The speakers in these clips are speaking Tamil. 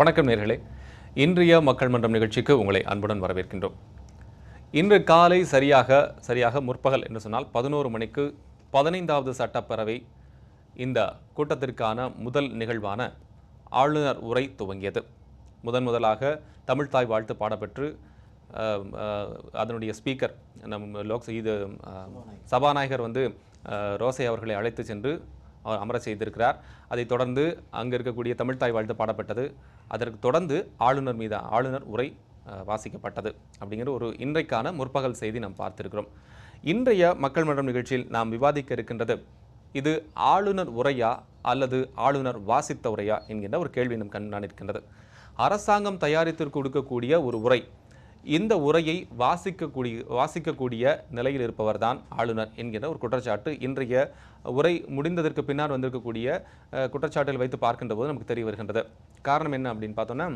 வணக்கம் நேர்களே. இன்றைய மக்கள் மன்றம் நிகழ்ச்சிக்கு உங்களை அன்புடன் வரவேற்கின்றோம். இன்று காலை சரியாக சரியாக முற்பகல் என்று சொன்னால் பதினோரு மணிக்கு பதினைந்தாவது சட்டப்பேரவை இந்த கூட்டத்திற்கான முதல் நிகழ்வான ஆளுநர் உரை துவங்கியது. முதன் முதலாக தமிழ்தாய் வாழ்த்து பாடப்பெற்று அதனுடைய ஸ்பீக்கர் நம் லோக் இது சபாநாயகர் வந்து ரோசை அவர்களை அழைத்து சென்று அவர் அமர செய்திருக்கிறார். அதைத் தொடர்ந்து அங்கே இருக்கக்கூடிய தமிழ்தாய் வாழ்த்து பாடப்பட்டது. அதற்கு தொடர்ந்து ஆளுநர் மீது ஆளுநர் உரை வாசிக்கப்பட்டது அப்படிங்கிற ஒரு இன்றைக்கான முற்பகல் செய்தி நாம் பார்த்திருக்கிறோம். இன்றைய மக்கள் மன்றம் நிகழ்ச்சியில் நாம் விவாதிக்க இருக்கின்றது இது ஆளுநர் உரையா அல்லது ஆளுநர் வாசித்த உரையா என்கின்ற ஒரு கேள்வி நம் கண் இருக்கின்றது அரசாங்கம் தயாரித்து கொடுக்கக்கூடிய ஒரு உரை இந்த உரையை வாசிக்கக்கூடிய வாசிக்கக்கூடிய நிலையில் இருப்பவர் தான் ஆளுநர் என்கிற ஒரு குற்றச்சாட்டு. இன்றைய உரை முடிந்ததற்கு பின்னால் வந்திருக்கக்கூடிய குற்றச்சாட்டில் வைத்து பார்க்கின்ற போது நமக்கு தெரிய வருகின்றது. காரணம் என்ன அப்படின்னு பார்த்தோம்னா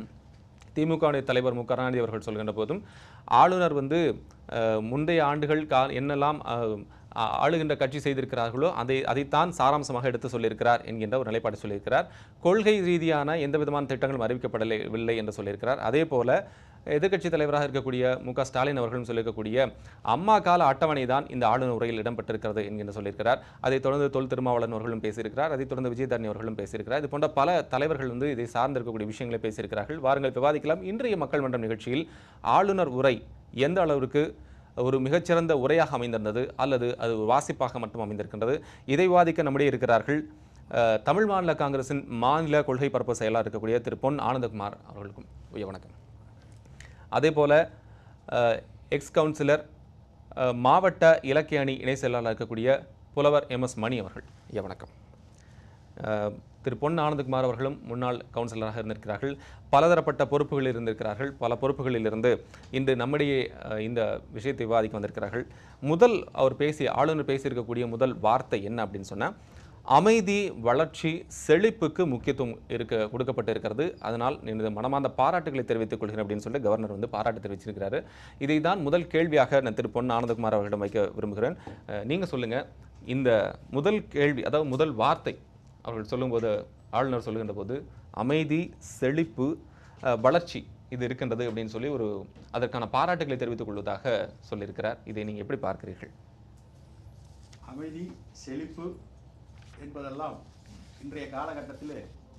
திமுகவுடைய தலைவர் மு. கருணாநிதி அவர்கள் சொல்கின்ற போதும் ஆளுநர் வந்து முந்தைய ஆண்டுகள் கா என்னெல்லாம் ஆளுகின்ற கட்சி செய்திருக்கிறார்களோ அதை அதைத்தான் சாராம்சமாக எடுத்து சொல்லியிருக்கிறார் என்கின்ற ஒரு நிலைப்பாடு சொல்லியிருக்கிறார். கொள்கை ரீதியான எந்த விதமான திட்டங்களும் அறிவிக்கப்படவில்லை என்று சொல்லியிருக்கிறார். அதே போல எதிர்க்கட்சித் தலைவராக இருக்கக்கூடிய மு க ஸ்டாலின் அவர்களும் சொல்லியிருக்கக்கூடிய அம்மா கால அட்டவணை தான் இந்த ஆளுநர் உரையில் இடம்பெற்றிருக்கிறது என்கின்ற சொல்லியிருக்கிறார். அதைத் தொடர்ந்து தொல் திருமாவளன் அவர்களும் பேசியிருக்கிறார். அதைத் தொடர்ந்து விஜயதரணி அவர்களும் பேசியிருக்கிறார். இது போன்ற பல தலைவர்கள் வந்து இதை சார்ந்திருக்கக்கூடிய விஷயங்களை பேசியிருக்கிறார்கள். வாருங்கள் விவாதிக்கலாம். இன்றைய மக்கள் மன்றம் நிகழ்ச்சியில் ஆளுநர் உரை எந்த அளவிற்கு ஒரு மிகச்சிறந்த உரையாக அமைந்திருந்தது அல்லது அது ஒரு வாசிப்பாக மட்டும் அமைந்திருக்கின்றது? இதை விவாதிக்க நம்முடைய இருக்கிறார்கள் தமிழ் மாநில காங்கிரசின் மாநில கொள்கை பரப்பு செயலாளர் இருக்கக்கூடிய திரு பொன் ஆனந்தகுமார் அவர்களுக்கும். உய வணக்கம். அதே போல் எக்ஸ் கவுன்சிலர் மாவட்ட இலக்கிய அணி இணை செயலாளர் இருக்கக்கூடிய புலவர் எம் எஸ் மணி அவர்கள். ஐயா வணக்கம். திரு பொன் ஆனந்தகுமார் அவர்களும் முன்னாள் கவுன்சிலராக இருந்திருக்கிறார்கள். பலதரப்பட்ட பொறுப்புகளில் இருந்திருக்கிறார்கள். பல பொறுப்புகளில் இருந்து இன்று நம்மிடையே இந்த விஷயத்தை விவாதிக்க வந்திருக்கிறார்கள். முதல் அவர் பேசிய ஆளுநர் பேசியிருக்கக்கூடிய முதல் வார்த்தை என்ன அப்படின்னு சொன்னால் அமைதி வளர்ச்சி செழிப்புக்கு முக்கியத்துவம் இருக்க கொடுக்கப்பட்டு இருக்கிறது அதனால் எனது மனமார்ந்த பாராட்டுகளை தெரிவித்துக் கொள்கிறேன் அப்படின்னு சொல்லிட்டு கவர்னர் வந்து பாராட்டு தெரிவிச்சிருக்கிறாரு. இதை தான் முதல் கேள்வியாக நான் திரு பொன் ஆனந்தகுமார் அவர்களிடம் வைக்க விரும்புகிறேன். நீங்கள் சொல்லுங்கள் இந்த முதல் கேள்வி அதாவது முதல் வார்த்தை அவர்கள் சொல்லும்போது ஆளுநர் சொல்லுகின்ற போது அமைதி செழிப்பு வளர்ச்சி இது இருக்கின்றது அப்படின்னு சொல்லி ஒரு அதற்கான பாராட்டுகளை தெரிவித்துக் கொள்வதாக சொல்லியிருக்கிறார். இதை நீங்கள் எப்படி பார்க்கிறீர்கள்? அமைதி செழிப்பு என்பதெல்லாம் இன்றைய காலகட்டத்தில்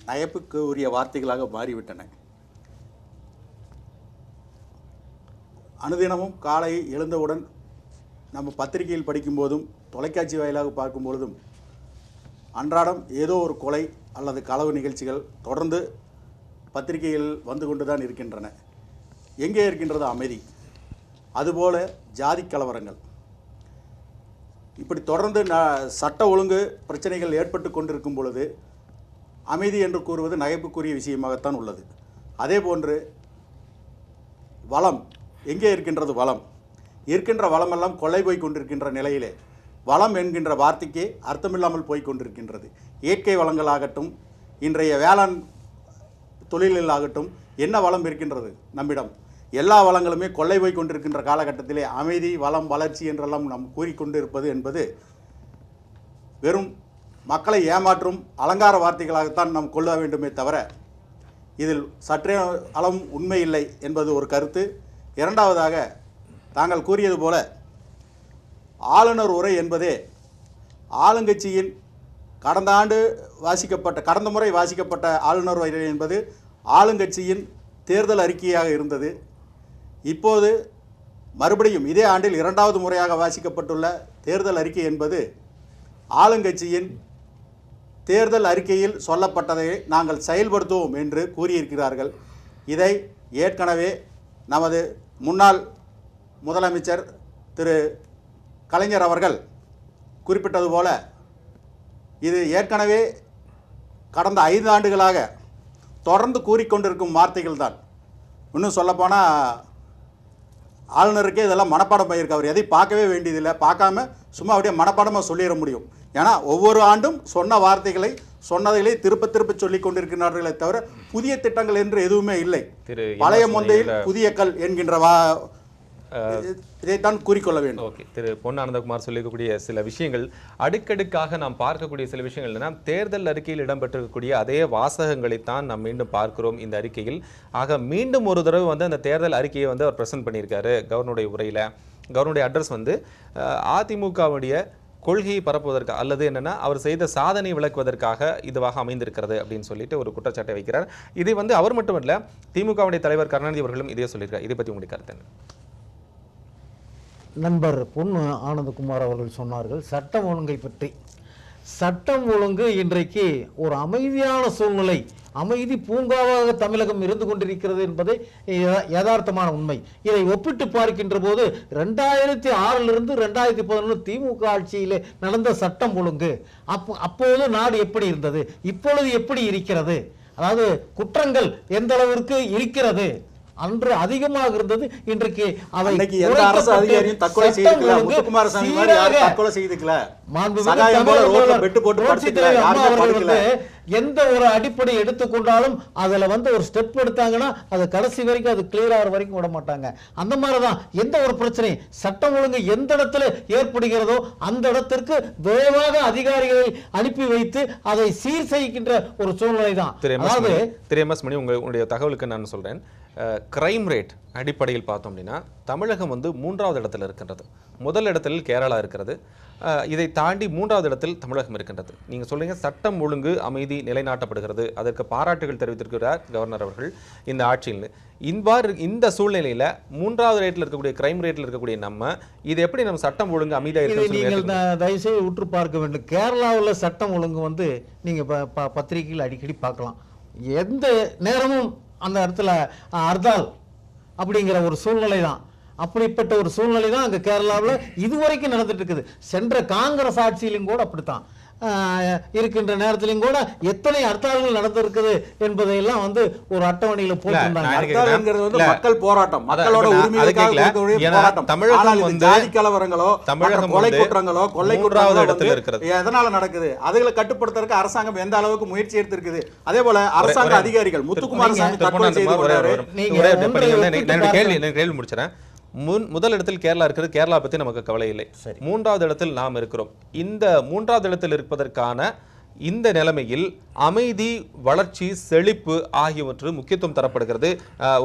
நயப்புக்கு உரிய வார்த்தைகளாக மாறிவிட்டன. அனுதினமும் காலை எழுந்தவுடன் நம்ம பத்திரிகையில் படிக்கும்போதும் தொலைக்காட்சி வாயிலாக பார்க்கும்பொழுதும் அன்றாடம் ஏதோ ஒரு கொலை அல்லது களவு நிகழ்ச்சிகள் தொடர்ந்து பத்திரிகையில் வந்து கொண்டு தான் இருக்கின்றன. எங்கே இருக்கின்றது அமைதி? அதுபோல ஜாதி கலவரங்கள். இப்படி தொடர்ந்து ந சட்ட ஒழுங்கு பிரச்சனைகள் ஏற்பட்டு கொண்டிருக்கும் பொழுது அமைதி என்று கூறுவது நகைப்புக்குரிய விஷயமாகத்தான் உள்ளது. அதே போன்று வளம் எங்கே இருக்கின்றது வளம்? இருக்கின்ற வளமெல்லாம் கொள்ளை போய் கொண்டிருக்கின்ற நிலையிலே. வளம் என்கின்ற வார்த்தைக்கு அர்த்தமில்லாமல் போய் கொண்டிருக்கின்றது. இயற்கை வளங்களாகட்டும் இன்றைய வேளாண் தொழிலில் ஆகட்டும் என்ன வளம் இருக்கின்றது நம்மிடம்? எல்லா வளங்களுமே கொள்ளை போய் கொண்டிருக்கின்ற காலகட்டத்திலே அமைதி வளம் வளர்ச்சி என்றெல்லாம் நாம் கூறிக்கொண்டிருப்பது என்பது வெறும் மக்களை ஏமாற்றும் அலங்கார வார்த்தைகளாகத்தான் நாம் கொள்ள வேண்டுமே தவிர இதில் சற்றே அளவும் உண்மை இல்லை என்பது ஒரு கருத்து. இரண்டாவதாக தாங்கள் கூறியது போல ஆளுநர் உரை என்பதே ஆளுங்கட்சியின் கடந்த ஆண்டு வாசிக்கப்பட்ட கடந்த முறை வாசிக்கப்பட்ட ஆளுநர் உரை என்பது ஆளுங்கட்சியின் தேர்தல் அறிக்கையாக இருந்தது. இப்போது மறுபடியும் இதே ஆண்டில் இரண்டாவது முறையாக வாசிக்கப்பட்டுள்ள தேர்தல் அறிக்கை என்பது ஆளுங்கட்சியின் தேர்தல் அறிக்கையில் சொல்லப்பட்டதை நாங்கள் செயல்படுத்துவோம் என்று கூறியிருக்கிறார்கள். இதை ஏற்கனவே நமது முன்னாள் முதலமைச்சர் திரு கலைஞர் அவர்கள் குறிப்பிட்டது போல இது ஏற்கனவே கடந்த ஐந்து ஆண்டுகளாக தொடர்ந்து கூறிக்கொண்டிருக்கும் வார்த்தைகள் தான் இன்னும் சொல்லப்போனால் ஆளுநருக்கே இதெல்லாம் மனப்பாடம் பண்ணியிருக்கு அவர் எதையும் பார்க்கவே வேண்டியதில்லை. பார்க்காம சும்மா அப்படியே மனப்பாடமாக சொல்லிட முடியும். ஏன்னா ஒவ்வொரு ஆண்டும் சொன்ன வார்த்தைகளை சொன்னதைகளை திருப்ப திருப்ப சொல்லி கொண்டிருக்கிறார்களே தவிர புதிய திட்டங்கள் என்று எதுவுமே இல்லை. பழைய. மொந்தையில் புதிய கல் என்கின்ற வா இதைத்தான் கூறிக்கொள்ள வேண்டும். ஓகே. திரு பொன் ஆனந்தகுமார் சொல்லியிருக்கக்கூடிய சில விஷயங்கள் அடுக்கடுக்காக நாம் பார்க்கக்கூடிய சில விஷயங்கள் என்னன்னா தேர்தல் அறிக்கையில் இடம்பெற்றிருக்கக்கூடிய அதே வாசகங்களைத்தான் நாம் மீண்டும் பார்க்கிறோம் இந்த அறிக்கையில். ஆக மீண்டும் ஒரு தடவை வந்து அந்த தேர்தல் அறிக்கையை வந்து அவர் பிரசன்ட் பண்ணியிருக்காரு கவர்னருடைய உரையில. கவர்னருடைய அட்ரஸ் வந்து அதிமுகவுடைய கொள்கையை பரப்புவதற்கு அல்லது என்னன்னா அவர் செய்த சாதனை விளக்குவதற்காக இதுவாக அமைந்திருக்கிறது அப்படின்னு சொல்லிட்டு ஒரு குற்றச்சாட்டை வைக்கிறார். இதை வந்து அவர் மட்டுமல்ல திமுகவுடைய தலைவர் கருணாநிதி அவர்களும் இதே சொல்லியிருக்கார். இதை பற்றி உங்களுடைய கருத்து என்ன? நண்பர் பொன் ஆனந்தகுமார் அவர்கள் சொன்னார்கள் சட்டம் ஒழுங்கை பற்றி. சட்டம் ஒழுங்கு இன்றைக்கு ஒரு அமைதியான சூழ்நிலை அமைதி பூங்காவாக தமிழகம் இருந்து கொண்டிருக்கிறது என்பதே யதார்த்தமான உண்மை. இதை ஒப்பிட்டு பார்க்கின்ற போது ரெண்டாயிரத்தி ஆறிலிருந்து ரெண்டாயிரத்தி பதினொன்று திமுக ஆட்சியிலே நடந்த சட்டம் ஒழுங்கு அப்போ அப்போது நாடு எப்படி இருந்தது இப்பொழுது எப்படி இருக்கிறது? அதாவது குற்றங்கள் எந்த அளவிற்கு இருக்கிறது? அன்று அதிகமாக இருந்தது. இன்றைக்கு அவை எந்த அரசு குறைக்கப்பட்டு அதிகாரியும் தற்கொலை சட்டம் செய்துக்கல? ஒழுங்கு முத்துக்குமாரசாமி மாதிரி யாரும் சீராக தற்கொலை செய்துக்கல? மாண்புமிகு சகாயம் போல தமிழக ரோட்ல முதல்வர் பெட்டு போட்டு புரட்சித் படுத்துக்கல தலைவர் அம்மா யாருமே அவர்கள் படுக்கல வந்து எந்த ஒரு அடிப்படை எடுத்துக்கொண்டாலும் அதுல வந்து ஒரு ஸ்டெப் எடுத்தாங்கன்னா அது கடைசி வரைக்கும் அது கிளியர் ஆகிற வரைக்கும் விட மாட்டாங்க. அந்த மாதிரி தான் எந்த ஒரு பிரச்சனையும் சட்டம் ஒழுங்கு எந்த இடத்துல ஏற்படுகிறதோ அந்த இடத்திற்கு விரைவாக அதிகாரிகளை அனுப்பி வைத்து அதை சீர் செய்கின்ற ஒரு சூழ்நிலை தான் அதாவது மணி திரு எம் எஸ் மணி உங்க உங்களுடைய தகவலுக்கு நான் சொல்றேன். கிரைம் ரேட் அடிப்படையில் பார்த்தோம் அப்படின்னா தமிழகம் வந்து மூன்றாவது இடத்துல இருக்கின்றது. முதல் இடத்தில் கேரளா இருக்கிறது. இதை தாண்டி மூன்றாவது இடத்தில் தமிழகம் இருக்கின்றது. நீங்க சொல்றீங்க சட்டம் ஒழுங்கு அமைதி நிலைநாட்டப்படுகிறது. அதற்கு பாராட்டுகள் தெரிவித்திருக்கிறார் கவர்னர் அவர்கள் இந்த ஆட்சியில். இவ்வாறு இந்த சூழ்நிலையில மூன்றாவது ரேட்ல இருக்கக்கூடிய கிரைம் ரேட்ல இருக்கக்கூடிய நம்ம இது எப்படி நம்ம சட்டம் ஒழுங்கு அமைதியா இதை இருக்குன்னு சொல்லி நீங்கள் தயவுசெய்து உற்று பார்க்க வேண்டும். கேரளாவில் சட்டம் ஒழுங்கு வந்து நீங்க ப- ப- பத்திரிகையில் அடிக்கடி பார்க்கலாம். எந்த நேரமும் அந்த இடத்துல அர்தால் அப்படிங்கிற ஒரு சூழ்நிலை தான் அப்படிப்பட்ட ஒரு சூழ்நிலை தான் அங்கே கேரளாவில் இதுவரைக்கும் நடந்துட்டு இருக்குது. சென்ற காங்கிரஸ் ஆட்சியிலும் கூட அப்படித்தான். இருக்கின்ற நேரத்திலும் கூட எத்தனை ஹர்த்தால்கள் நடந்திருக்குது என்பதையெல்லாம் வந்து ஒரு அட்டவணையில் போட்டிருந்தாங்க. மக்கள் போராட்டம் மக்களோட உரிமைகளுக்காக தமிழகம் வந்து- ஜாதி கலவரங்களோ தமிழகம் கொலை குற்றங்களோ கொள்ளை குற்றங்களோ இடத்துல இருக்கிறது. எதனால நடக்குது? அதுகளை கட்டுப்படுத்துறதுக்கு அரசாங்கம் எந்த அளவுக்கு முயற்சி எடுத்திருக்குது? அதே போல அரசாங்க அதிகாரிகள் முத்துக்குமாரசாமி திரு தற்கொலை செய்து கொண்டாரு. நீங்க கேள்வி கேள்வி முடிச்சிடறேன் முன் முதல் இடத்தில் கேரளா இருக்கிறது. கேரளா பத்தி நமக்கு கவலை இல்லை. மூன்றாவது இடத்தில் நாம் இருக்கிறோம். இந்த மூன்றாவது இடத்தில் இருப்பதற்கான இந்த நிலைமையில் அமைதி வளர்ச்சி செழிப்பு ஆகியவற்று முக்கியத்துவம் தரப்படுகிறது.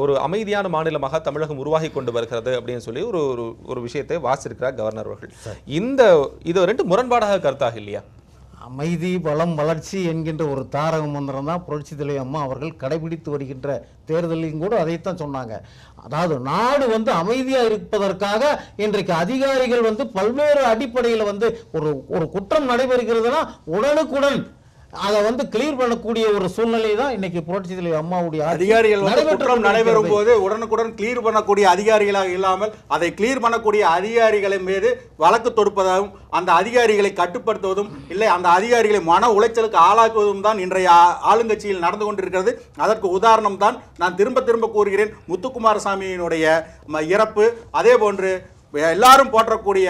ஒரு அமைதியான மாநிலமாக தமிழகம் உருவாகி கொண்டு வருகிறது அப்படின்னு சொல்லி ஒரு ஒரு ஒரு விஷயத்தை வாசிருக்கிறார் கவர்னர் அவர்கள். இந்த இது ரெண்டு முரண்பாடாக கருத்தாக இல்லையா? அமைதி வளம் வளர்ச்சி என்கின்ற ஒரு தாரக மந்திரம் தான் புரட்சி தலைவி அம்மா அவர்கள் கடைபிடித்து வருகின்ற தேர்தலையும் கூட அதைத்தான் சொன்னாங்க. அதாவது நாடு வந்து அமைதியாக இருப்பதற்காக இன்றைக்கு அதிகாரிகள் வந்து பல்வேறு அடிப்படையில் வந்து ஒரு ஒரு குற்றம் நடைபெறுகிறதுனா உடனுக்குடன் அதை வந்து கிளியர் பண்ணக்கூடிய ஒரு சூழ்நிலை தான் இன்னைக்கு புரட்சி தலைவி அம்மாவுடைய அதிகாரிகள் வந்து குற்றம் நடைபெறும். போது உடனுக்குடன் கிளியர் பண்ணக்கூடிய அதிகாரிகளாக இல்லாமல் அதை கிளியர் பண்ணக்கூடிய அதிகாரிகளின் மீது வழக்கு தொடுப்பதாகவும் அந்த அதிகாரிகளை கட்டுப்படுத்துவதும் இல்லை அந்த அதிகாரிகளை மன உளைச்சலுக்கு ஆளாக்குவதும் தான் இன்றைய ஆளுங்கட்சியில் நடந்து கொண்டிருக்கிறது அதற்கு உதாரணம் தான் நான் திரும்ப திரும்ப கூறுகிறேன் முத்துக்குமாரசாமியினுடைய இறப்பு அதே போன்று எல்லாரும் போற்றக்கூடிய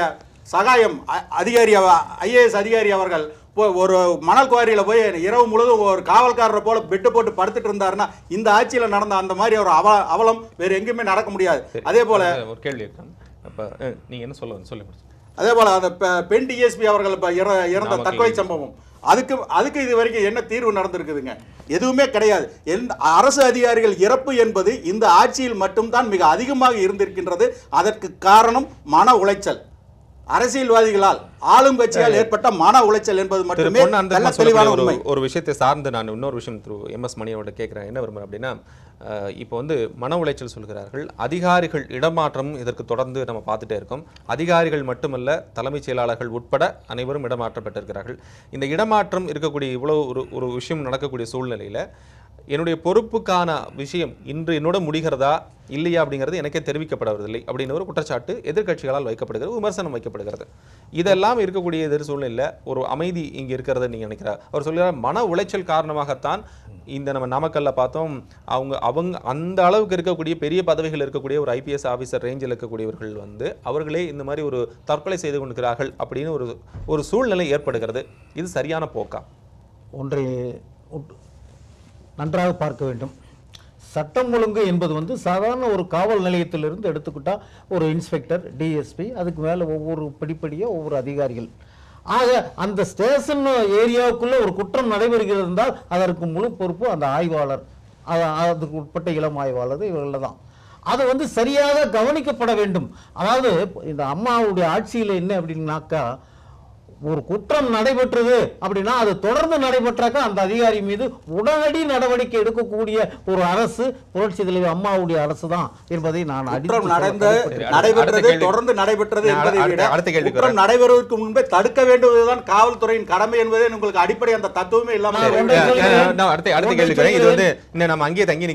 சகாயம் அதிகாரி ஐஏஎஸ் அதிகாரி அவர்கள் போ ஒரு மணல் குவாரியில் போய் இரவு முழுதும் ஒரு காவல்காரரை போல பெட்டு போட்டு படுத்துட்டு இருந்தாருன்னா இந்த ஆட்சியில் நடந்த அந்த மாதிரி ஒரு அவ அவலம் வேறு எங்கேயுமே நடக்க முடியாது. அதே போல ஒரு கேள்வி இருக்கு. அப்ப அஹ், நீங்க என்ன சொல்ல சொல்லி அதே போல அந்த பெண் டிஎஸ்பி அவர்கள் இப்ப இற- இறந்த தற்கொலை சம்பவம். அதுக்கு அதுக்கு இது வரைக்கும் என்ன தீர்வு நடந்திருக்குதுங்க? எதுவுமே கிடையாது. எந்த அரசு அதிகாரிகள் இறப்பு என்பது இந்த ஆட்சியில் மட்டும்தான் மிக அதிகமாக இருந்திருக்கின்றது. அதற்கு காரணம் மன உளைச்சல். அரசியல்வாதிகளால் ஆளும் கட்சியால் ஏற்பட்ட மன உளைச்சல் என்பது மட்டுமே நல்ல தெளிவான உண்மை. ஒரு விஷயத்தை சார்ந்து நான் இன்னொரு விஷயம் திரு எம் எஸ் மணியோட கேட்குறேன். என்ன விரும்புறேன் அப்படின்னா இப்போ வந்து மன உளைச்சல் சொல்கிறார்கள். அதிகாரிகள் இடமாற்றம் இதற்கு தொடர்ந்து நம்ம பார்த்துட்டே இருக்கோம். அதிகாரிகள் மட்டுமல்ல தலைமைச் செயலாளர்கள் உட்பட அனைவரும் இடமாற்றப்பட்டிருக்கிறார்கள். இந்த இடமாற்றம் இருக்கக்கூடிய இவ்வளவு ஒரு ஒரு விஷயம் நடக்கக்கூடிய சூழ்நிலையில என்னுடைய பொறுப்புக்கான விஷயம் இன்று என்னோட முடிகிறதா இல்லையா அப்படிங்கிறது எனக்கே தெரிவிக்கப்படவில்லை அப்படின்னு ஒரு குற்றச்சாட்டு எதிர்க்கட்சிகளால் வைக்கப்படுகிறது விமர்சனம் வைக்கப்படுகிறது. இதெல்லாம் இருக்கக்கூடிய எதிர் சூழ்நிலையில் ஒரு அமைதி இங்கே இருக்கிறது நீங்க நினைக்கிறார் அவர் சொல்கிறார் மன உளைச்சல் காரணமாகத்தான் இந்த நம்ம நாமக்கல்ல பார்த்தோம். அவங்க அவங்க அந்த அளவுக்கு இருக்கக்கூடிய பெரிய பதவிகள் இருக்கக்கூடிய ஒரு ஐபிஎஸ் ஆஃபீஸர் ரேஞ்சில் இருக்கக்கூடியவர்கள் வந்து அவர்களே இந்த மாதிரி ஒரு தற்கொலை செய்து கொண்டிருக்கிறார்கள் அப்படின்னு ஒரு ஒரு சூழ்நிலை ஏற்படுகிறது. இது சரியான போக்கா? ஒன்றை நன்றாக பார்க்க வேண்டும். சட்டம் ஒழுங்கு என்பது வந்து சாதாரண ஒரு காவல் நிலையத்திலிருந்து எடுத்துக்கிட்டால் ஒரு இன்ஸ்பெக்டர் டிஎஸ்பி அதுக்கு மேலே ஒவ்வொரு படிப்படியாக ஒவ்வொரு அதிகாரிகள். ஆக அந்த ஸ்டேஷன் ஏரியாவுக்குள்ளே ஒரு குற்றம் நடைபெறுகிறது இருந்தால் அதற்கு முழு பொறுப்பு அந்த ஆய்வாளர். அதுக்கு உட்பட்ட இளம் ஆய்வாளர் இவர்கள் தான். அது வந்து சரியாக கவனிக்கப்பட வேண்டும். அதாவது இந்த அம்மாவுடைய ஆட்சியில் என்ன அப்படின்னாக்கா ஒரு குற்றம் நடைபெற்றது அப்படின்னா அது தொடர்ந்து நடைபெற்றாக்க அந்த அதிகாரி மீது உடனடி நடவடிக்கை எடுக்கக்கூடிய ஒரு அரசு புரட்சி தலைவர் அம்மாவுடைய அரசு தான் என்பதை நான் குற்றம் நடந்த. நடைபெற்றது. தொடர்ந்து நடைபெற்றது என்பதை அடுத்த- விட குற்றம் நடைபெறுவதற்கு முன்பே தடுக்க வேண்டுவதுதான் காவல்துறையின் கடமை என்பதே உங்களுக்கு அடிப்படை அந்த தத்துவமே இல்லாமல் அடுத்த அடுத்த கேள்வி இது வந்து. இன்னும் நம்ம அங்கேயே தங்கி.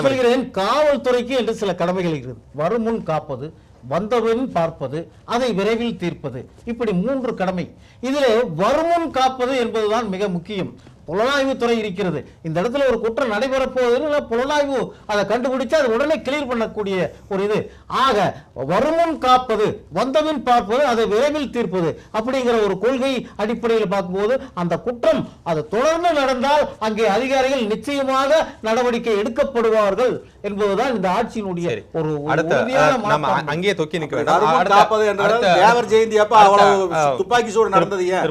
சொல்கிறேன் காவல்துறைக்கு என்று சில கடமைகள் இருக்கிறது வருமுன் காப்பது வந்தவன் பார்ப்பது அதை விரைவில் தீர்ப்பது. இப்படி மூன்று கடமை. இதில் வருமுன் காப்பது என்பதுதான் மிக முக்கியம். புலனாய்வு துறை இருக்கிறது. இந்த இடத்துல ஒரு குற்றம் நடைபெற போகுது புலனாய்வு அதை கண்டுபிடிச்சு அதை உடனே கிளியர் பண்ணக்கூடிய ஒரு இது. ஆக வருமுன் காப்பது வந்தபின் பார்ப்பது அதை விரைவில் தீர்ப்பது அப்படிங்கிற ஒரு கொள்கை அடிப்படையில் பார்க்கும்போது அந்த குற்றம் அது தொடர்ந்து நடந்தால் அங்கே அதிகாரிகள் நிச்சயமாக நடவடிக்கை எடுக்கப்படுவார்கள் என்பதுதான் இந்த ஆட்சியினுடைய. ஒரு. அங்கேயே தொக்கி நிக்க வேண்டாம். ஜெயந்தி அப்ப அவ்வளவு துப்பாக்கி சூடு நடந்தது ஏன்?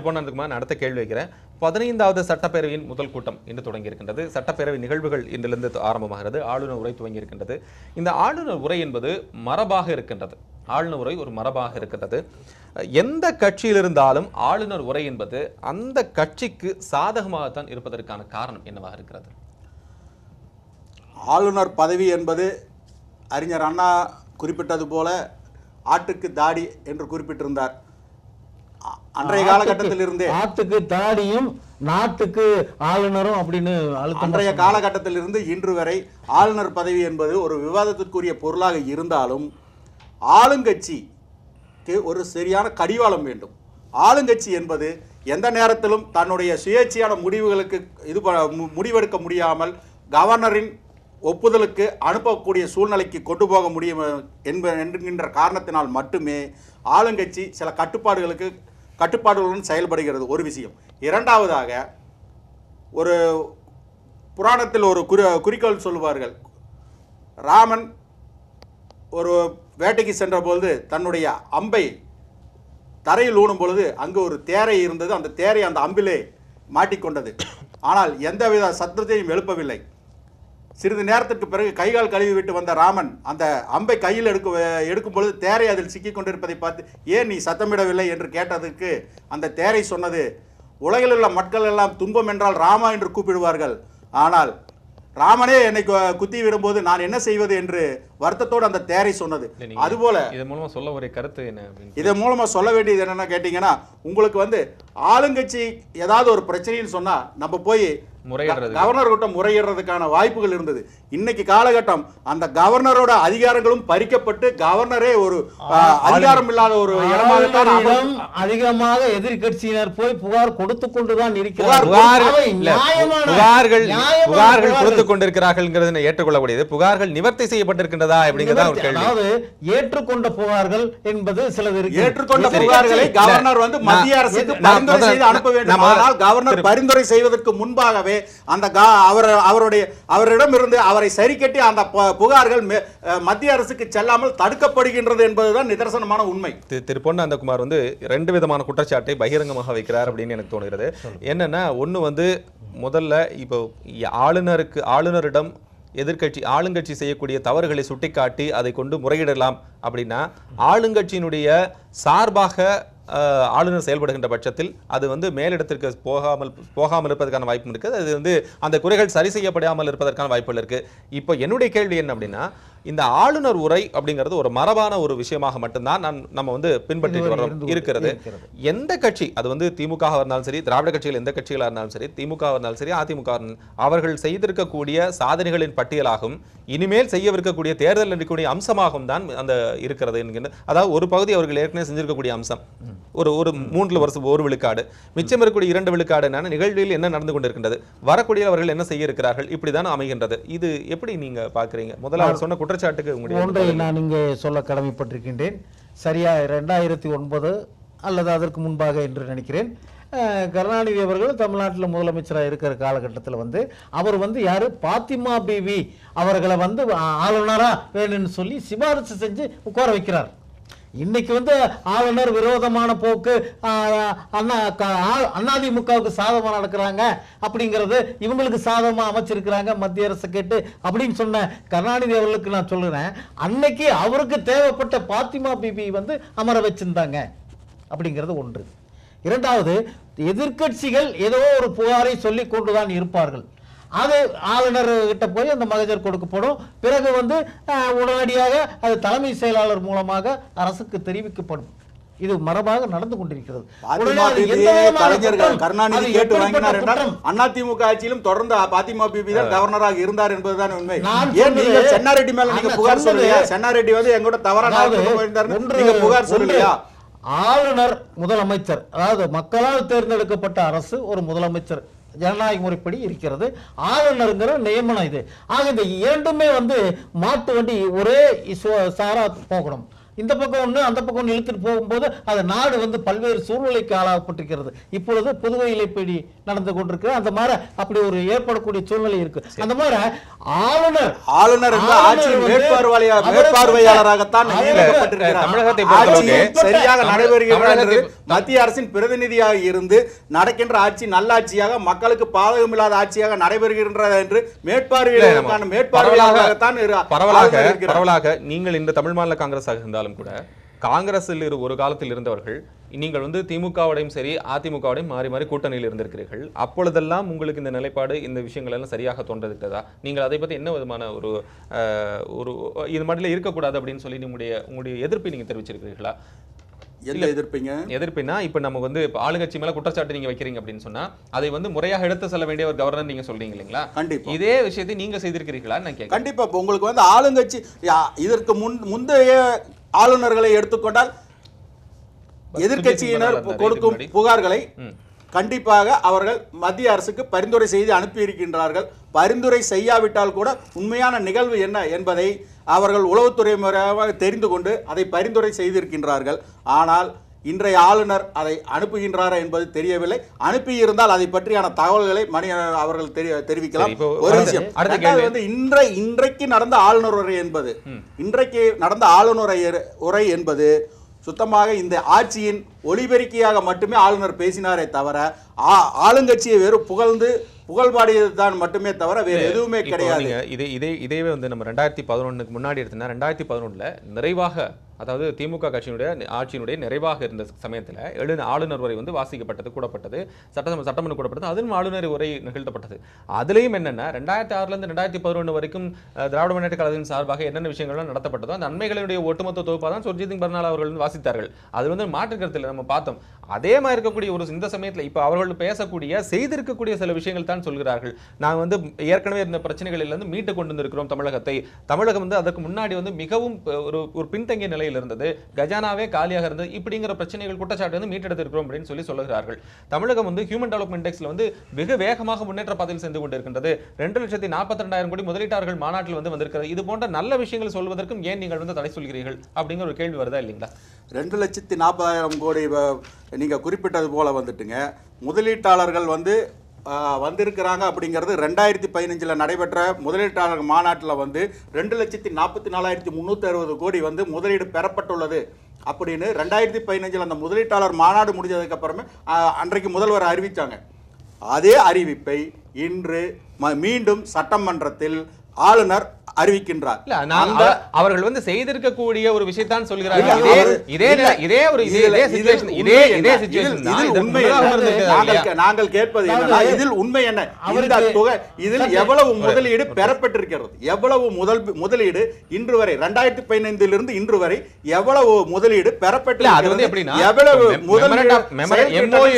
அடுத்த கேள்வி வைக்கிறேன். பதினைந்தாவது சட்டப்பேரவையின் முதல் கூட்டம் இன்று தொடங்கியிருக்கின்றது. சட்டப்பேரவை நிகழ்வுகள் இன்றிலிருந்து ஆரம்பமாகிறது. ஆளுநர் உரை துவங்கியிருக்கின்றது. இந்த ஆளுநர் உரை என்பது மரபாக இருக்கின்றது. ஆளுநர் உரை ஒரு மரபாக இருக்கின்றது. எந்த கட்சியில் இருந்தாலும் ஆளுநர் உரை என்பது அந்த கட்சிக்கு சாதகமாகத்தான் இருப்பதற்கான காரணம் என்னவாக இருக்கிறது? ஆளுநர் பதவி என்பது அறிஞர் அண்ணா குறிப்பிட்டது போல ஆட்டுக்கு தாடி என்று குறிப்பிட்டிருந்தார். அன்றைய காலகட்டத்தில் இருந்தே ஆட்டுக்கு தாடியும் நாட்டுக்கு ஆளுநரும் அப்படின்னு அன்றைய காலகட்டத்தில் இருந்து இன்று வரை ஆளுநர் பதவி என்பது ஒரு விவாதத்திற்குரிய பொருளாக இருந்தாலும் ஆளுங்கட்சிக்கு ஒரு சரியான கடிவாளம் வேண்டும். ஆளுங்கட்சி என்பது எந்த நேரத்திலும் தன்னுடைய சுயேட்சையான முடிவுகளுக்கு இது முடிவெடுக்க முடியாமல் கவர்னரின் ஒப்புதலுக்கு அனுப்பக்கூடிய சூழ்நிலைக்கு கொண்டு போக முடியும் என்ப என்கின்ற காரணத்தினால் மட்டுமே ஆளுங்கட்சி சில கட்டுப்பாடுகளுக்கு கட்டுப்பாடுகளுடன் செயல்படுகிறது ஒரு விஷயம். இரண்டாவதாக ஒரு புராணத்தில் ஒரு குறி குறிக்கோள் சொல்லுவார்கள். ராமன் ஒரு வேட்டைக்கு சென்றபொழுது தன்னுடைய அம்பை தரையில் ஊனும் பொழுது அங்கு ஒரு தேரை இருந்தது. அந்த தேரை அந்த அம்பிலே மாட்டிக்கொண்டது. ஆனால் எந்தவித சத்தத்தையும் எழுப்பவில்லை. சிறிது நேரத்திற்கு பிறகு கைகால் கழுவி விட்டு வந்த ராமன் அந்த அம்பை கையில் எடுக்க எடுக்கும் பொழுது தேரை அதில் சிக்கிக் கொண்டிருப்பதை பார்த்து ஏன் நீ சத்தமிடவில்லை? என்று கேட்டதற்கு அந்த தேரை சொன்னது உலகில் உள்ள மக்கள் எல்லாம் துன்பம் என்றால் ராமா என்று கூப்பிடுவார்கள். ஆனால் ராமனே என்னை குத்தி விடும்போது நான் என்ன செய்வது? என்று வருத்தத்தோடு அந்த தேரை சொன்னது. அதுபோல இதன் மூலமா சொல்ல ஒரு கருத்து என்ன இதன் மூலமா சொல்ல வேண்டியது என்னன்னா கேட்டீங்கன்னா உங்களுக்கு வந்து ஆளுங்கட்சி ஏதாவது ஒரு பிரச்சனைன்னு சொன்னா நம்ம போய் முறையிடுறது. கவர்னர் கிட்ட முறையிடுறதுக்கான வாய்ப்புகள் இருந்தது. இன்னைக்கு காலகட்டம் அந்த கவர்னரோட அதிகாரங்களும் பறிக்கப்பட்டு கவர்னரே ஒரு அதிகாரம் இல்லாத ஒரு இடமாகத்தான் அதிகமாக எதிர்க்கட்சியினர் போய் புகார் கொடுத்து கொண்டுதான் இருக்கிறார் புகார்கள் புகார்கள். கொடுத்துக் கொண்டிருக்கிறார்கள் ஏற்றுக்கொள்ளக்கூடியது. புகார்கள் நிவர்த்தி செய்யப்பட்டிருக்கின்றதா அப்படிங்கிறதா ஒரு கேள்வி. அதாவது ஏற்றுக்கொண்ட புகார்கள் என்பது சிலது இருக்கு. ஏற்றுக்கொண்ட புகார்களை கவர்னர் வந்து மத்திய அரசுக்கு பரிந்துரை செய்து அனுப்ப வேண்டும். ஆனால் கவர்னர் பரிந்துரை செய்வதற்கு முன்பாகவே அந்த கா- அவர் அவருடைய அவரிடமிருந்து அவரை சரி கட்டி அந்த ப- புகார்கள் மத்திய அரசுக்கு செல்லாமல் தடுக்கப்படுகின்றது என்பதுதான் நிதர்சனமான உண்மை. திரு- திரு பொன்னந்தகுமார் வந்து ரெண்டு விதமான குற்றச்சாட்டை பகிரங்கமாக வைக்கிறார் அப்படின்னு எனக்கு தோணுகிறது. என்னன்னா ஒண்ணு வந்து முதல்ல இப்போ ஆளுநருக்கு ஆளுநரிடம் எதிர்க்கட்சி ஆளுங்கட்சி செய்யக்கூடிய தவறுகளை சுட்டிக்காட்டி அதை கொண்டு முறையிடலாம் அப்படின்னா ஆளுங்கட்சியினுடைய சார்பாக ஆளுநர் செயல்படுகின்ற பட்சத்தில் அது வந்து மேலிடத்திற்கு போகாமல் போகாமல் இருப்பதற்கான வாய்ப்பு இருக்குது. அது வந்து அந்த குறைகள் சரி செய்யப்படாமல் இருப்பதற்கான வாய்ப்புகள் இருக்குது. இப்போ என்னுடைய கேள்வி என்ன அப்படின்னா இந்த ஆளுநர் உரை அப்படிங்கிறது ஒரு மரபான ஒரு விஷயமாக மட்டும்தான் நான் நம்ம வந்து பின்பற்றிட்டு இருந்து இருக்கிறது. எந்த கட்சி அது வந்து திமுக இருந்தாலும் சரி திராவிட கட்சிகள் எந்த கட்சிகளாக இருந்தாலும் சரி திமுக இருந்தாலும் சரி அதிமுக அவர்கள் செய்திருக்கக்கூடிய சாதனைகளின் பட்டியலாகும் இனிமேல் செய்யவிருக்கக்கூடிய தேர்தல் இருக்கக்கூடிய அம்சமாகவும் தான் அந்த இருக்கிறது என்கின்ற அதாவது ஒரு பகுதி அவர்கள் ஏற்கனவே செஞ்சிருக்கக்கூடிய அம்சம். ஒரு ஒரு மூன்று வருஷம் ஒரு விழுக்காடு. மிச்சம் இருக்கக்கூடிய இரண்டு விழுக்காடு என்னன்னா நிகழ்வில் என்ன நடந்து கொண்டிருக்கின்றது வரக்கூடிய அவர்கள் என்ன செய்ய இருக்கிறார்கள் இப்படிதான் அமைகின்றது. இது எப்படி நீங்க பாக்குறீங்க? முதல்ல அவர் சொன்ன குற்றச்சாட்டுக்கு உங்களுடைய ஒன்றை நான் இங்கே சொல்ல கடமைப்பட்டிருக்கின்றேன். சரியா ரெண்டாயிரத்தி ஒன்பது அல்லது அதற்கு முன்பாக என்று நினைக்கிறேன். கருணாநிதி அவர்கள் தமிழ்நாட்டில் முதலமைச்சராக இருக்கிற காலகட்டத்தில் வந்து அவர் வந்து யாரு? பாத்திமா பிவி அவர்களை வந்து ஆ- ஆளுநரா வேணும்னு சொல்லி சிபாரிசு செஞ்சு உட்கார வைக்கிறார். இன்னைக்கு வந்து ஆளுநர் விரோதமான போக்கு அண்ணா க- ஆ- அதிமுகவுக்கு சாதகமா நடக்கிறாங்க அப்படிங்கிறது இவங்களுக்கு சாதகமாக அமைச்சிருக்கிறாங்க மத்திய அரசு கேட்டு அப்படின்னு சொன்ன கருணாநிதி அவர்களுக்கு நான் சொல்லுறேன் அன்னைக்கு அவருக்கு தேவைப்பட்ட பாத்திமா பிபி வந்து அமர வச்சிருந்தாங்க அப்படிங்கிறது ஒன்று. இரண்டாவது எதிர்க்கட்சிகள் ஏதோ ஒரு புகாரை சொல்லி கொண்டுதான் இருப்பார்கள். அது ஆளுநர் கிட்ட போய் அந்த மகஜர் கொடுக்கப்படும். பிறகு வந்து உடனடியாக அது தலைமை செயலாளர் மூலமாக அரசுக்கு தெரிவிக்கப்படும். இது மரபாக நடந்து கொண்டிருக்கிறது? அதிமுக ஆட்சியிலும் தொடர்ந்து பாத்திமா பிபி தான் கவர்னராக இருந்தார் என்பதுதான் உண்மை. ஏன் நீங்க சென்னாரெட்டி மேல நீங்க புகார் சொல்லலையா சென்னாரெட்டி வந்து எங்கூட தவறா நீங்க புகார் சொல்லலையா? ஆளுநர் முதலமைச்சர் அதாவது மக்களால் தேர்ந்தெடுக்கப்பட்ட அரசு ஒரு முதலமைச்சர். ஜனநாயக முறைப்படி இருக்கிறது. ஆளுநருங்கிற நியமனம் இது. ஆக இந்த இரண்டுமே வந்து மாட்டு வண்டி ஒரே சாரா போகணும். இந்த பக்கம் ஒண்ணு அந்த பக்கம் ஒண்ணு இழுத்துட்டு போகும்போது அது நாடு வந்து பல்வேறு சூழ்நிலைக்கு ஆளாகப்பட்டிருக்கிறது. இப்பொழுது புதுவையில் இப்படி நடந்து கொண்டிருக்கிற அந்த மாதிரி அப்படி ஒரு ஏற்படக்கூடிய சூழ்நிலை இருக்கு. அந்த மாதிரி ஆளுநர் ஆளுநர் மேற்பார்வையாளராகத்தான் தமிழகத்தை பொறுத்தளவுக்கு சரியாக நடைபெறுகிறது மத்திய அரசின் பிரதிநிதியாக இருந்து நடக்கின்ற ஆட்சி நல்லாட்சியாக மக்களுக்கு பாதகமில்லாத ஆட்சியாக நடைபெறுகின்றது என்று மேற்பார்வையாளருக்கான மேற்பார்வையாளராகத்தான் பரவலாக. பரவலாக நீங்கள் இந்த தமிழ் மாநில காங்கிரஸாக இருந்தாலும் கூட காங்கிரஸில் இரு ஒரு காலத்தில் இருந்தவர்கள் நீங்கள் வந்து திமுகவோடையும் சரி அதிமுகவோடையும் மாறி மாறி கூட்டணியில் இருந்திருக்கிறீர்கள். அப்பொழுதெல்லாம் உங்களுக்கு இந்த நிலைப்பாடு இந்த விஷயங்கள் எல்லாம் சரியாக தோன்றதுட்டதா நீங்கள் அதை பத்தி என்ன விதமான ஒரு ஒரு இது மாதிரிலாம் இருக்கக்கூடாது அப்படின்னு சொல்லி உங்களுடைய உங்களுடைய எதிர்ப்பை நீங்க தெரிவிச்சிருக்கிறீர்களா? எந்த எதிர்ப்பீங்க? எதிர்ப்புனா இப்ப நம்ம வந்து ஆளுங்கட்சி மேல குற்றச்சாட்டு நீங்க வைக்கிறீங்க அப்படின்னு சொன்னா அதை வந்து முறையாக எடுத்து செல்ல வேண்டிய ஒரு கவர்னர் நீங்க சொல்றீங்க இல்லைங்களா? கண்டிப்பா. இதே விஷயத்தை நீங்க செய்திருக்கிறீர்களா நான் கண்டிப்பா. உங்களுக்கு வந்து ஆளுங்கட்சி இதற்கு முன் முந்தைய ஆளுநர்களை எடுத்துக்கொண்டால் எதிர்க்கட்சியினர் இருந்தாரு கொடுக்கும். புகார்களை. கண்டிப்பாக அவர்கள் மத்திய அரசுக்கு பரிந்துரை செய்து அனுப்பியிருக்கின்றார்கள் பரிந்துரை செய்யாவிட்டால் கூட உண்மையான நிகழ்வு என்ன என்பதை அவர்கள் உளவுத்துறை முறையாக தெரிந்து கொண்டு அதை பரிந்துரை செய்திருக்கின்றார்கள் ஆனால் இன்றைய ஆளுநர் அதை அனுப்புகின்றாரா என்பது தெரியவில்லை. அனுப்பியிருந்தால் அதை பற்றியான தகவல்களை மணி அவர்கள் தெரி- தெரிவிக்கலாம். ஒரு விஷயம். வந்து இன்றை இன்றைக்கு நடந்த ஆளுநர் உரை என்பது. இன்றைக்கு நடந்த ஆளுநர் உரை- என்பது சுத்தமாக இந்த ஆட்சியின் ஒளிபெருக்கியாக மட்டுமே ஆளுநர் பேசினாரே தவிர ஆளுங்கட்சியை வெறும் புகழ்ந்து புகழ்பாடியது தான் மட்டுமே தவிர வேறு எதுவுமே கிடையாது. இதே இதே இதேவே வந்து நம்ம ரெண்டாயிரத்தி பதினொன்னுக்கு முன்னாடி எடுத்தோம்னா ரெண்டாயிரத்தி பதினொன்றுல நிறைவாக அதாவது திமுக கட்சியினுடைய ஆட்சியினுடைய நிறைவாக இருந்த சமயத்தில் எழு ஆளுநர் உரை வந்து வாசிக்கப்பட்டது கூடப்பட்டது சட்டசபை சட்டமன்றம் கூடப்பட்டது அதுவும் ஆளுநர் உரை நிகழ்த்தப்பட்டது. அதுலேயும் என்னன்னா ரெண்டாயிரத்தி ஆறுலேருந்து ரெண்டாயிரத்தி பதினொன்று வரைக்கும் திராவிட முன்னேற்ற கழகத்தின் சார்பாக என்னென்ன விஷயங்கள்லாம் நடத்தப்பட்டதோ அந்த நன்மைகளுடைய ஒட்டுமொத்த தொகுப்பாக தான் சுர்ஜித் சிங் பர்னால் அவர்கள் வந்து வாசித்தார்கள். அது வந்து மாற்று கருத்தில் நம்ம பார்த்தோம். அதே மாதிரி இருக்கக்கூடிய ஒரு இந்த சமயத்துல இப்போ அவர்கள் பேசக்கூடிய செய்திருக்கக்கூடிய சில விஷயங்கள் தான் சொல்கிறார்கள். நாங்கள் வந்து ஏற்கனவே இருந்த பிரச்சனைகளில் இருந்து மீட்டு கொண்டு வந்திருக்கிறோம் தமிழகத்தை. தமிழகம் வந்து அதற்கு முன்னாடி வந்து மிகவும் ஒரு ஒரு பின்தங்கிய நிலையில் இருந்தது. கஜானாவே காலியாக இருந்தது. இப்படிங்கிற பிரச்சனைகள் குற்றச்சாட்டு வந்து மீட்டெடுத்திருக்கிறோம் அப்படின்னு சொல்லி சொல்லுகிறார்கள். தமிழகம் வந்து ஹியூமன் டெவலப்மெண்ட் இண்டெக்ஸில் வந்து வெகு வேகமாக முன்னேற்ற பாதையில் சென்று கொண்டிருக்கின்றது. ரெண்டு லட்சத்தி நாற்பத்தி ரெண்டாயிரம் கோடி முதலீட்டாளர்கள் மாநாட்டில் வந்து வந்திருக்கிறது. இது போன்ற நல்ல விஷயங்கள் சொல்வதற்கும் ஏன் நீங்கள் வந்து தடை சொல்கிறீர்கள்? அப்படிங்கிற ஒரு கேள்வி வருதா இல்லைங்களா? ரெண்டு லட்சத்தி நாற்பதாயிரம் கோடி நீங்கள் குறிப்பிட்டது போல் வந்துட்டுங்க. முதலீட்டாளர்கள் வந்து வந்திருக்கிறாங்க அப்படிங்கிறது ரெண்டாயிரத்தி பதினஞ்சில் நடைபெற்ற முதலீட்டாளர் மாநாட்டில் வந்து ரெண்டு லட்சத்தி நாற்பத்தி நாலாயிரத்தி முந்நூற்றி அறுபது கோடி வந்து முதலீடு பெறப்பட்டுள்ளது அப்படின்னு ரெண்டாயிரத்தி பதினஞ்சில் அந்த முதலீட்டாளர் மாநாடு முடிஞ்சதுக்கப்புறமே அன்றைக்கு முதல்வர் அறிவித்தாங்க அதே அறிவிப்பை இன்று ம- மீண்டும் சட்டமன்றத்தில் ஆளுநர் அறிவிக்கின்றார். அவர்கள் வந்து செய்திருக்கக்கூடிய ஒரு விஷயத்தான் சொல்கிறார்கள் இதே இதே ஒரு இதே இதே இதே உண்மை நாங்கள் கேட்பது இதில் உண்மை என்ன? இந்த தொகை இதில் எவ்வளவு முதலீடு பெறப்பட்டிருக்கிறது? எவ்வளவு முதல் முதலீடு இன்று வரை ரெண்டாயிரத்தி பதினைந்திலிருந்து இன்று வரை எவ்வளவு முதலீடு இல்ல அது வந்து எப்படின்னா எவ்வளவு முதலீடு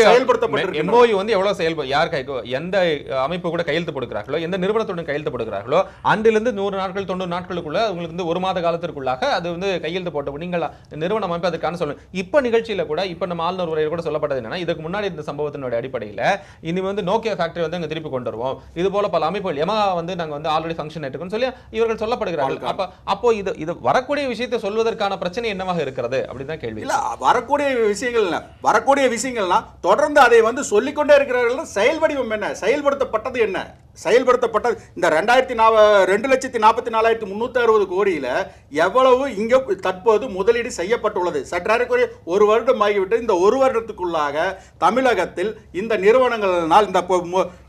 செயல்படுத்தப்பட்டிருக்கின்றன? MOU வந்து எவ்வளவு செயல்ப யார் எந்த அமைப்பு கூட கையெழுத்து போடுகிறார்களோ எந்த நிறுவனத்துடன் கையெழுத்து போடுகிறார்களோ அன்றிலிருந்து நூறு நாட்கள் தொண்ணூறு நாட்களுக்குள்ள உங்களுக்கு வந்து ஒரு மாத காலத்திற்குள்ளாக அது வந்து கையெழுத்து போட்ட நீங்கள் நிறுவனம் அமைப்பு அதற்கான சொல்லணும். இப்ப நிகழ்ச்சியில கூட இப்ப நம்ம ஆளுநர் உரையில் கூட சொல்லப்பட்டது என்னன்னா இதுக்கு முன்னாடி இந்த சம்பவத்தினுடைய அடிப்படையில இனி வந்து நோக்கியா ஃபேக்டரி வந்து அங்க திருப்பி கொண்டு வருவோம். இது போல பல அமைப்புகள் எமா வந்து நாங்க வந்து ஆல்ரெடி ஃபங்க்ஷன் எடுக்கணும்னு சொல்லி இவர்கள் சொல்லப்படுகிறார்கள். அப்ப அப்போ இது இது வரக்கூடிய விஷயத்தை சொல்வதற்கான பிரச்சனை என்னவாக இருக்கிறது? அப்படிதான் கேள்வி. இல்ல வரக்கூடிய விஷயங்கள் வரக்கூடிய விஷயங்கள்னா தொடர்ந்து அதை வந்து சொல்லிக்கொண்டே இருக்கிறவர்கள் செயல் வடிவம் என்ன? செயல்படுத்தப்பட்டது என்ன? செயல்படுத்தப்பட்டது இந்த ரெண்டாயிரத்தி நா ரெண்டு லட்சத்தி நாற்பத்தி நாலாயிரத்தி முந்நூற்றி அறுபது கோடியில் எவ்வளவு இங்கே தற்போது முதலீடு செய்யப்பட்டுள்ளது? சற்றேறக்குறைய ஒரு வருடம் ஆகிவிட்டு இந்த ஒரு வருடத்துக்குள்ளாக தமிழகத்தில் இந்த நிறுவனங்களினால் இந்த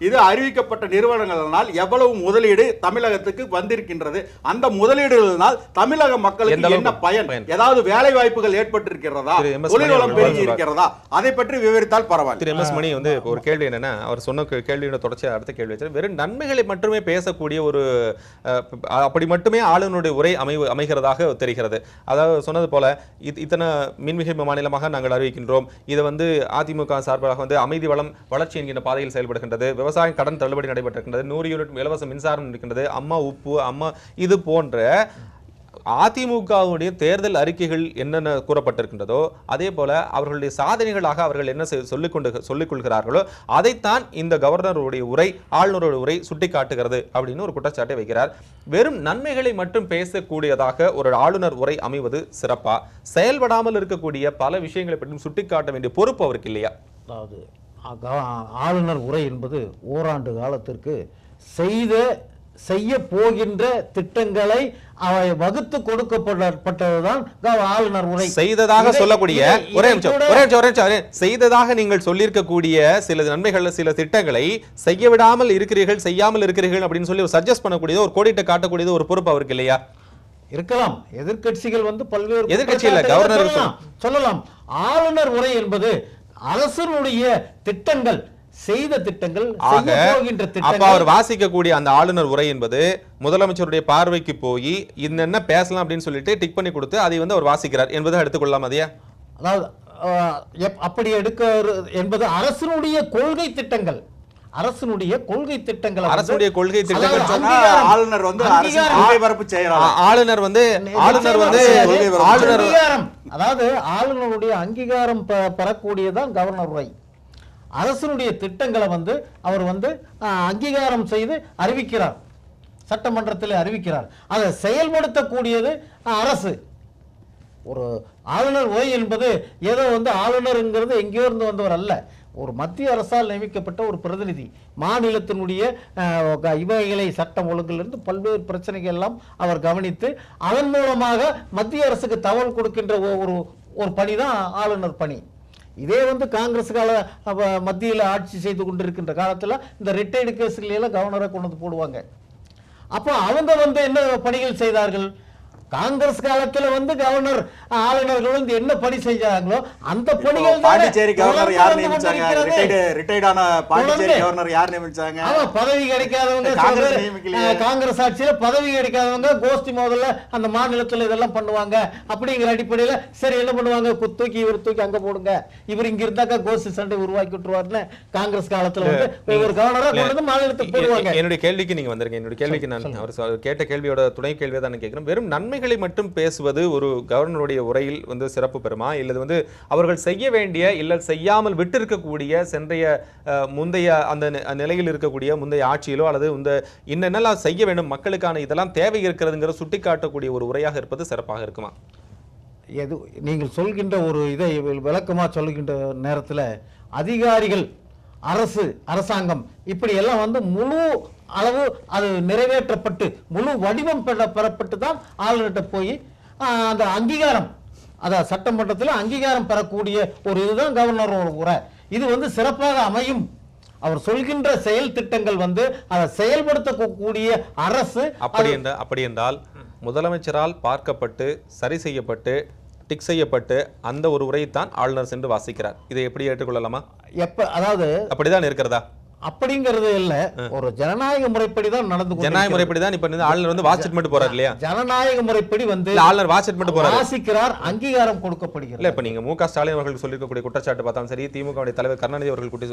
இது அறிவிக்கப்பட்ட நிறுவனங்களினால் எவ்வளவு முதலீடு தமிழகத்துக்கு வந்திருக்கின்றது? அந்த முதலீடுகளினால் தமிழக மக்களுக்கு என்ன பயன்? பயன்? ஏதாவது வேலை வாய்ப்புகள் ஏற்பட்டிருக்கிறதா. தொழில் வளம் பெருகி. இருக்கிறதா? அதை பற்றி விவரித்தால் பரவாயில்லை. திரு எம் எஸ் மணி வந்து ஒரு கேள்வி என்னன்னா அவர் சொன்ன கேள்வியோட தொடர்ச்சியா அடுத்த கேள்வி வச்சு வெறும் நன்மைகளை மட்டுமே பேசக்கூடிய ஒரு அப்படி மட்டுமே ஆளுநருடைய உரை அமைவு அமைகிறதாக தெரிகிறது. அதாவது சொன்னது போல இத்- இத்தனை மின்மிகை மாநிலமாக நாங்கள் அறிவிக்கின்றோம். இதை வந்து அதிமுக சார்பாக வந்து அமைதி வளம் வளர்ச்சி என்கின்ற பாதையில் செயல்படுகின்றது. விவசாயம் கடன் தள்ளுபடி நடைபெற்றிருக்கின்றது. நூறு யூனிட் இலவச மின்சாரம் இருக்கின்றது. அம்மா உப்பு அம்மா இது போன்ற அதிமுகவுடைய தேர்தல் அறிக்கைகள் என்னென்ன கூறப்பட்டிருக்கின்றதோ அதே போல அவர்களுடைய சாதனைகளாக அவர்கள் என்ன சொல்லிக் கொண்டு சொல்லிக் கொள்கிறார்களோ அதைத்தான் இந்த கவர்னருடைய உரை ஆளுநருடைய உரை சுட்டிக்காட்டுகிறது அப்படின்னு ஒரு குற்றச்சாட்டை வைக்கிறார். வெறும் நன்மைகளை மட்டும் பேசக்கூடியதாக ஒரு ஆளுநர் உரை அமைவது சிறப்பா? செயல்படாமல் இருக்கக்கூடிய பல விஷயங்களை பற்றியும் சுட்டிக்காட்ட வேண்டிய பொறுப்பு அவருக்கு இல்லையா? அதாவது ஆளுநர் உரை என்பது ஓராண்டு காலத்திற்கு செய்த செய்ய போகின்ற திட்டங்களை அவை வகுத்து கொடுக்கப்பட்டதுதான் க- ஆளுநர் உரை. செய்ததாக சொல்லக்கூடிய ஒரே நிமிஷம் ஒரே நிமிஷம் ஒரே நிமிஷம். செய்ததாக நீங்கள் சொல்லியிருக்கக்கூடிய சில நன்மைகள் சில திட்டங்களை செய்ய விடாமல் இருக்கிறீர்கள் செய்யாமல் இருக்கிறீர்கள் அப்படின்னு சொல்லி சஜஸ்ட் பண்ணக்கூடியது ஒரு கோடிட்ட காட்டக்கூடியது ஒரு பொறுப்பு அவருக்கு இல்லையா? இருக்கலாம். எதிர்க்கட்சிகள் வந்து பல்வேறு குற்றச்சாட்டுகளை கவர்னர் சொல்லலாம். ஆளுநர் உரை என்பது அரசனுடைய திட்டங்கள் செய்த திட்டங்கள் அப்ப திட்டங்கள். அவர் வாசிக்கக்கூடிய அந்த ஆளுநர் உரை என்பது முதலமைச்சருடைய பார்வைக்கு போய் என்னென்ன பேசலாம் அப்படின்னு சொல்லிட்டு டிக் பண்ணி கொடுத்து அதை வந்து அவர் வாசிக்கிறார் என்பதை எடுத்துக்கொள்ளலாம் அதையா அதாவது அப்படி எடுக்க என்பது அரசனுடைய கொள்கை திட்டங்கள். அரசனுடைய கொள்கை திட்டங்களை வந்து- அரசுடைய கொள்கை திட்டங்கள். ஆளுநர் வந்து பரப்பு ஆ- ஆளுநர் வந்து ஆளுநர் வந்து ஆளுநர் அதாவது ஆளுநருடைய அங்கீகாரம் பெ- பெறக்கூடியதான் கவர்னர் உரை. அரசனுடைய திட்டங்களை வந்து அவர் வந்து அங்கீகாரம் செய்து அறிவிக்கிறார். சட்டமன்றத்தில் அறிவிக்கிறார். அதை செயல்படுத்தக்கூடியது அரசு. ஒரு ஆளுநர் உரை என்பது ஏதோ வந்து ஆளுநருங்கிறது எங்கேயோ இருந்து வந்தவர் அல்ல. ஒரு மத்திய அரசால் நியமிக்கப்பட்ட ஒரு பிரதிநிதி. மாநிலத்தினுடைய இவைகளை சட்டம் ஒழுங்கிலிருந்து பல்வேறு பிரச்சனைகள் எல்லாம் அவர் கவனித்து அதன் மூலமாக மத்திய அரசுக்கு தகவல் கொடுக்கின்ற ஒரு ஒரு பணி தான் ஆளுநர் பணி. இதே வந்து காங்கிரஸ் கால மத்தியில் ஆட்சி செய்து கொண்டிருக்கின்ற காலத்தில் இந்த ரிட்டையர்டு கேஸுகளை எல்லாம் கவர்னரை கொண்டு வந்து போடுவாங்க. அப்போ அவங்க வந்து என்ன பணிகள் செய்தார்கள்? காங்கிரஸ் காலத்துல வந்து கவர்னர் ஆளுநர்கள் வந்து என்ன பணி செஞ்சாங்களோ அந்த பணிகள் தானே பாண்டிச்சேரி கவர்னர் யார் நியமிச்சாங்க. ரிட்டையர்டு ரிட்டையர்டான பாண்டிச்சேரி. கவர்னர் யார் நியமிச்சாங்க? ஆமா பதவி கிடைக்காதவங்க காங்கிரஸ் ஆட்சியில பதவி கிடைக்காதவங்க கோஷ்டி முதல்ல அந்த மாநிலத்துல இதெல்லாம் பண்ணுவாங்க. அப்படிங்கிற அடிப்படையில சரி என்ன பண்ணுவாங்க? தூக்கி இவர் தூக்கி அங்க போடுங்க. இவர் இங்க இருந்தாக்கா கோஷ்டி சண்டை உருவாக்கி விட்டுருவாருன்னு காங்கிரஸ் காலத்துல வந்து ஒரு கவர்னரா கொண்டு வந்து மாநிலத்துக்கு போடுவாங்க. என்னுடைய கேள்விக்கு நீங்க வந்திருக்கீங்க என்னுடைய கேள்விக்கு நான் அவர் கேட்ட கேள்வியோட துணை கேள்வியை தான் கேட்கிறேன். வெறும் நன்மைகளை மட்டும் பேசுவது ஒரு கவர்னருடைய உரையில் வந்து சிறப்பு பெறுமா? இல்லது வந்து அவர்கள் செய்ய வேண்டிய இல்லை செய்யாமல் விட்டிருக்கக்கூடிய சென்றைய முந்தைய அந்த நிலையில் இருக்கக்கூடிய முந்தைய ஆட்சியிலோ அல்லது இந்த என்னென்னலாம் செய்ய வேண்டும் மக்களுக்கான இதெல்லாம் தேவை இருக்கிறதுங்கிற சுட்டிக்காட்டக்கூடிய ஒரு உரையாக இருப்பது சிறப்பாக இருக்குமா? எது நீங்கள் சொல்கின்ற ஒரு இதை விளக்கமாக சொல்கின்ற நேரத்தில் அதிகாரிகள் அரசு அரசாங்கம் இப்படி எல்லாம் வந்து முழு அளவு அது நிறைவேற்றப்பட்டு முழு வடிவம் பெற பெறப்பட்டு தான் ஆளுநர்கிட்ட போய் அந்த அங்கீகாரம் அதான் சட்டமன்றத்தில் அங்கீகாரம் பெறக்கூடிய ஒரு இதுதான் கவர்னர் ஒரு உரை. இது வந்து சிறப்பாக அமையும். அவர் சொல்கின்ற செயல் திட்டங்கள் வந்து அதை செயல்படுத்தக்கூடிய அரசு அப்படி என்ற அப்படி என்றால் முதலமைச்சரால் பார்க்கப்பட்டு சரி செய்யப்பட்டு டிக் செய்யப்பட்டு அந்த ஒரு உரையைத்தான் ஆளுநர் சென்று வாசிக்கிறார். இதை எப்படி ஏற்றுக்கொள்ளலாமா? எப்ப அதாவது அப்படிதான் இருக்கிறதா? அப்படிங்கிறது இல்ல. ஒரு ஜனநாயக முறைப்படி தான் நடந்து ஜனநாயக. முறைப்படி தான் இப்ப ஆளுநர் வந்து வாட்ஸ்அப் மட்டும் போறாரு இல்லையா? ஜனநாயக முறைப்படி வந்து இல்ல ஆளுநர் வாட்ஸ்அப் மட்டும் போறாரு. வாசிக்கிறார் அங்கீகாரம் இல்ல கொடுக்கப்படுகிறது இப்ப நீங்க மு க ஸ்டாலின் அவர்கள் சொல்லிருக்கக்கூடிய குற்றச்சாட்டு பார்த்தாலும் சரி திமுக உடைய தலைவர் கருணாநிதி அவர்கள் குட்டி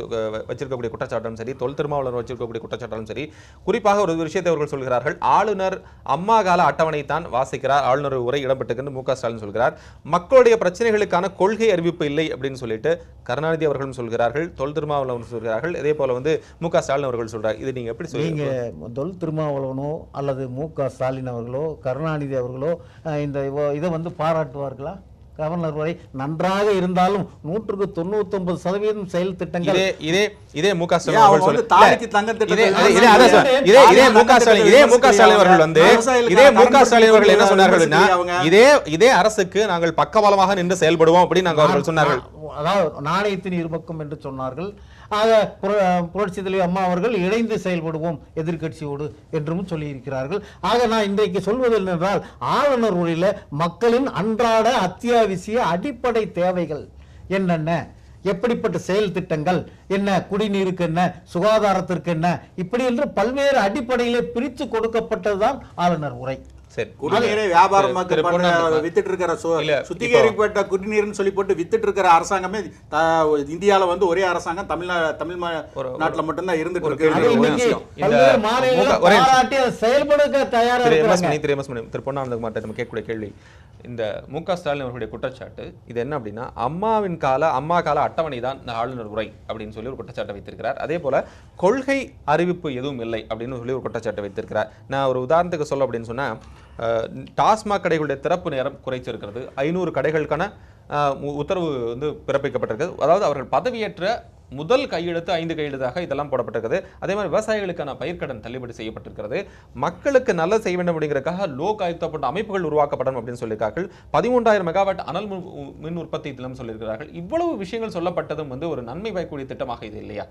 வச்சிருக்கக்கூடிய குற்றச்சாட்டும் சரி தொல் திருமாவளவன் வச்சிருக்கக்கூடிய குற்றச்சாட்டாலும் சரி குறிப்பாக ஒரு விஷயத்தை அவர்கள் சொல்கிறார்கள். ஆளுநர் அம்மா கால அட்டவணை தான் வாசிக்கிறார். ஆளுநர் உரை இடம்பெற்றிருக்கு மு க ஸ்டாலின் சொல்கிறார். மக்களுடைய பிரச்சனைகளுக்கான கொள்கை அறிவிப்பு இல்லை அப்படின்னு சொல்லிட்டு கருணாநிதி அவர்களும் சொல்கிறார்கள். தொல் திருமாவளவன் சொல்கிறார்கள். இதே போல வந்து மு க ஸ்டாலின் அவர்கள் சொல்றார். இது நீங்க எப்படி நீங்க சொல்றீங்க தொல் திருமாவளவனோ அல்லது மு க ஸ்டாலின் அவர்களோ கருணாநிதி அவர்களோ இந்த இதை வந்து பாராட்டுவார்களா? கவர்னர் வரை நன்றாக இருந்தாலும் நூற்றுக்கு தொண்ணூத்தொன்பது சதவீதம் செயல் திட்டங்கள் இதே இதே இதே மு க ஸ்டாலின் அவர்கள் வந்து இதே மு க ஸ்டாலின் அவர்கள் வந்து இதே மு க ஸ்டாலின் அவர்கள் என்ன சொன்னார்கள்னா இதே இதே அரசுக்கு நாங்கள் பக்கபலமாக நின்று செயல்படுவோம் அப்படின்னு நாங்க அவர்கள் சொன்னார்கள். அதாவது நாணயத்தின் இருபக்கம் என்று சொன்னார்கள். ஆக புர- புரட்சி தலைவர் அம்மா அவர்கள் இணைந்து செயல்படுவோம் எதிர்கட்சியோடு என்றும் சொல்லியிருக்கிறார்கள். ஆக நான் இன்றைக்கு சொல்வது என்னென்றால் ஆளுநர் உரையில் மக்களின் அன்றாட அத்தியாவசிய அடிப்படை தேவைகள் என்னென்ன? எப்படிப்பட்ட செயல் திட்டங்கள் என்ன? குடிநீருக்கு என்ன? சுகாதாரத்திற்கு என்ன? இப்படி என்று பல்வேறு அடிப்படையிலே பிரித்து கொடுக்கப்பட்டதுதான் ஆளுநர் உரை. குடிநீரை. வித்துட்டு இருக்கிற சுத்திகரிக்கப்பட்ட குடிநீர்னு சொல்லி போட்டு வித்துட்டு இருக்கிற அரசாங்கமே இந்தியால வந்து ஒரே அரசாங்கம் தமிழ்நா தமிழ் நாட்டுல மட்டும்தான் இருந்துட்டு இருக்கு. திரு நம்ம கேட்கக்கூடிய கேள்வி. இந்த மு க. ஸ்டாலின் அவர்களுடைய குற்றச்சாட்டு இது என்ன அப்படின்னா அம்மாவின் கால அம்மா கால அட்டவணை தான் இந்த ஆளுநர் உரை அப்படின்னு சொல்லி ஒரு குற்றச்சாட்டை வைத்திருக்கிறார். அதே போல கொள்கை அறிவிப்பு எதுவும் இல்லை அப்படின்னு சொல்லி ஒரு குற்றச்சாட்டை வைத்திருக்கிறார். நான் ஒரு உதாரணத்துக்கு சொல்ல அப்படின்னு சொன்னா டாஸ்மாக் கடைகளுடைய திறப்பு நேரம் குறைச்சிருக்கிறது. ஐநூறு கடைகளுக்கான உ- உத்தரவு வந்து பிறப்பிக்கப்பட்டிருக்கிறது அதாவது அவர்கள் பதவியேற்ற முதல் கையெழுத்து ஐந்து கையெழுத்தாக இதெல்லாம் போடப்பட்டிருக்கிறது அதே மாதிரி விவசாயிகளுக்கான பயிர்க்கடன் தள்ளுபடி செய்யப்பட்டிருக்கிறது. மக்களுக்கு நல்லது செய்ய வேண்டும் அப்படிங்கிறதுக்காக லோக் ஆயுக்தா போன்ற அமைப்புகள் உருவாக்கப்படும் அப்படின்னு சொல்லியிருக்கார்கள். பதிமூன்றாயிரம் மெகாவாட் அனல் மின் உற்பத்தி திட்டம் சொல்லியிருக்கிறார்கள். இவ்வளவு விஷயங்கள் சொல்லப்பட்டதும் வந்து ஒரு நன்மை பயக்கூடிய திட்டமாக இது இல்லையா?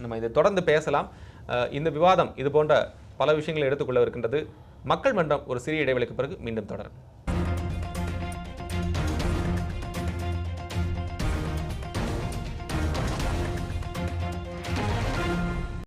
நம்ம இதை தொடர்ந்து பேசலாம். இந்த விவாதம் இது போன்ற பல விஷயங்களை எடுத்துக்கொள்ள இருக்கின்றது. மக்கள் மன்றம் ஒரு சிறிய இடைவெளிக்கு பிறகு மீண்டும் தொடரும்.